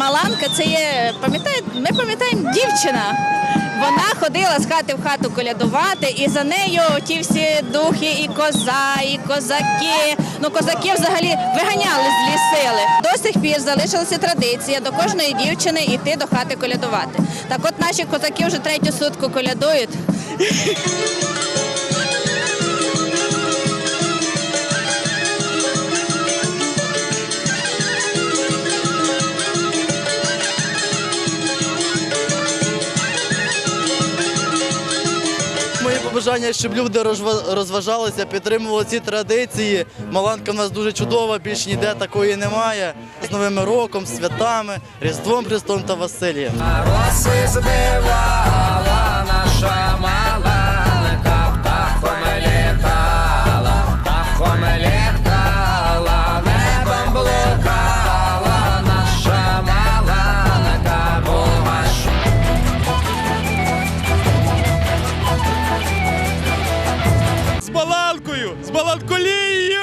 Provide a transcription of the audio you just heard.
Маланка це є, пам'ятаєте, ми пам'ятаємо дівчина. Вона ходила з хати в хату колядувати, і за нею ті всі духи, і коза, і козаки. Ну, козаки взагалі виганяли злі сили. До сих пір залишилася традиція до кожної дівчини йти до хати колядувати. Так от наші козаки вже третю сутку колядують. Побажання, щоб люди розва- розважалися, підтримували ці традиції. Маланка в нас дуже чудова, більш ніде такої немає. З Новим роком, святами, Різдвом Христом та Василієм. Баланколією!